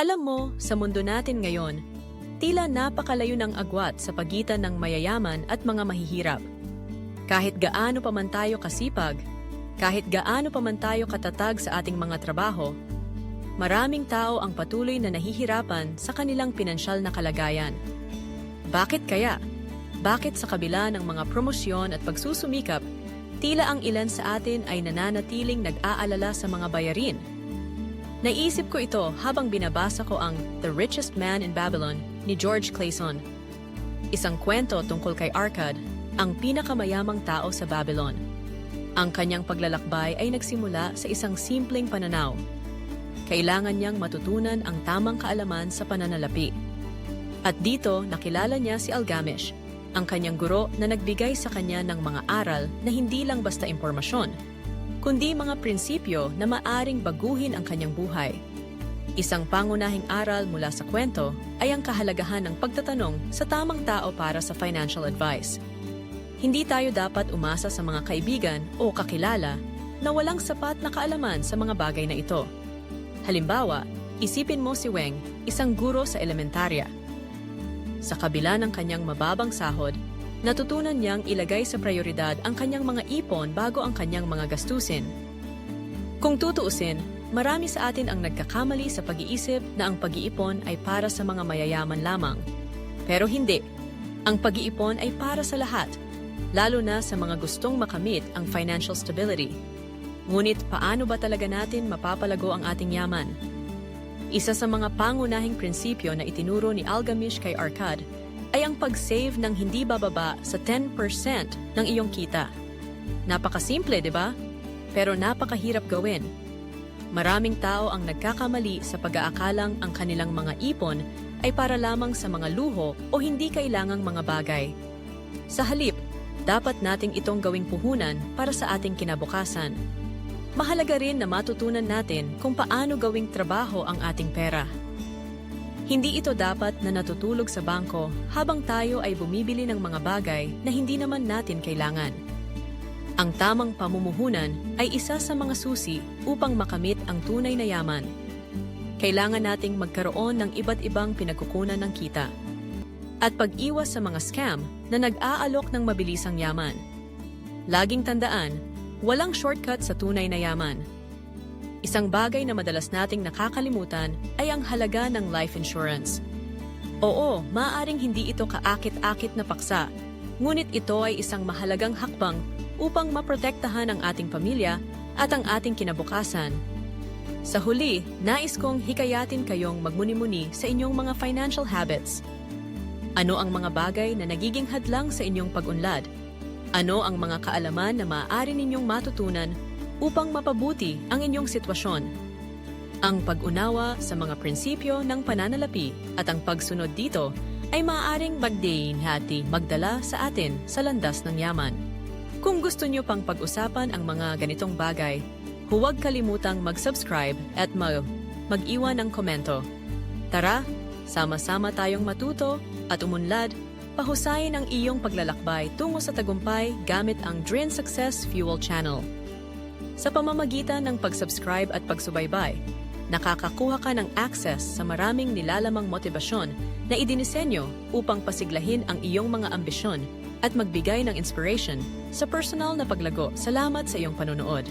Alam mo, sa mundo natin ngayon, tila napakalayo ng agwat sa pagitan ng mayayaman at mga mahihirap. Kahit gaano pa man tayo kasipag, kahit gaano pa man tayo katatag sa ating mga trabaho, maraming tao ang patuloy na nahihirapan sa kanilang pinansyal na kalagayan. Bakit kaya? Bakit sa kabila ng mga promosyon at pagsusumikap, tila ang ilan sa atin ay nananatiling nag-aalala sa mga bayarin? Naisip ko ito habang binabasa ko ang The Richest Man in Babylon ni George Clayson. Isang kwento tungkol kay Arkad, ang pinakamayamang tao sa Babylon. Ang kanyang paglalakbay ay nagsimula sa isang simpleng pananaw. Kailangan niyang matutunan ang tamang kaalaman sa pananalapi. At dito nakilala niya si Algamish, ang kanyang guro na nagbigay sa kanya ng mga aral na hindi lang basta impormasyon, kundi mga prinsipyo na maaring baguhin ang kanyang buhay. Isang pangunahing aral mula sa kwento ay ang kahalagahan ng pagtatanong sa tamang tao para sa financial advice. Hindi tayo dapat umasa sa mga kaibigan o kakilala na walang sapat na kaalaman sa mga bagay na ito. Halimbawa, isipin mo si Weng, isang guro sa elementarya. Sa kabila ng kanyang mababang sahod, natutunan niyang ilagay sa prioridad ang kanyang mga ipon bago ang kanyang mga gastusin. Kung tutuusin, marami sa atin ang nagkakamali sa pag-iisip na ang pag-iipon ay para sa mga mayayaman lamang. Pero hindi. Ang pag-iipon ay para sa lahat, lalo na sa mga gustong makamit ang financial stability. Ngunit paano ba talaga natin mapapalago ang ating yaman? Isa sa mga pangunahing prinsipyo na itinuro ni Algamish kay Arkad ay ang pag-save ng hindi bababa sa 10% ng iyong kita. Napakasimple, di ba? Pero napakahirap gawin. Maraming tao ang nagkakamali sa pag-aakalang ang kanilang mga ipon ay para lamang sa mga luho o hindi kailangang mga bagay. Sa halip, dapat nating itong gawing puhunan para sa ating kinabukasan. Mahalaga rin na matutunan natin kung paano gawing trabaho ang ating pera. Hindi ito dapat na natutulog sa bangko habang tayo ay bumibili ng mga bagay na hindi naman natin kailangan. Ang tamang pamumuhunan ay isa sa mga susi upang makamit ang tunay na yaman. Kailangan nating magkaroon ng iba't ibang pinagkukunan ng kita. At pag-iwas sa mga scam na nag-aalok ng mabilisang yaman. Laging tandaan, walang shortcut sa tunay na yaman. Isang bagay na madalas nating nakakalimutan ay ang halaga ng life insurance. Oo, maaaring hindi ito kaakit-akit na paksa, ngunit ito ay isang mahalagang hakbang upang maprotektahan ang ating pamilya at ang ating kinabukasan. Sa huli, nais kong hikayatin kayong magmuni-muni sa inyong mga financial habits. Ano ang mga bagay na nagiging hadlang sa inyong pag-unlad? Ano ang mga kaalaman na maaari ninyong matutunan upang mapabuti ang inyong sitwasyon. Ang pag-unawa sa mga prinsipyo ng pananalapi at ang pagsunod dito ay maaaring magdeinhati magdala sa atin sa landas ng yaman. Kung gusto nyo pang pag-usapan ang mga ganitong bagay, huwag kalimutang mag-subscribe at mag mag-iwan ng komento. Tara, sama-sama tayong matuto at umunlad, pahusayin ang iyong paglalakbay tungo sa tagumpay gamit ang Drin Success Fuel Channel. Sa pamamagitan ng pag-subscribe at pagsubaybay, nakakakuha ka ng access sa maraming nilalamang motibasyon na idinisenyo upang pasiglahin ang iyong mga ambisyon at magbigay ng inspiration sa personal na paglago. Salamat sa iyong panonood.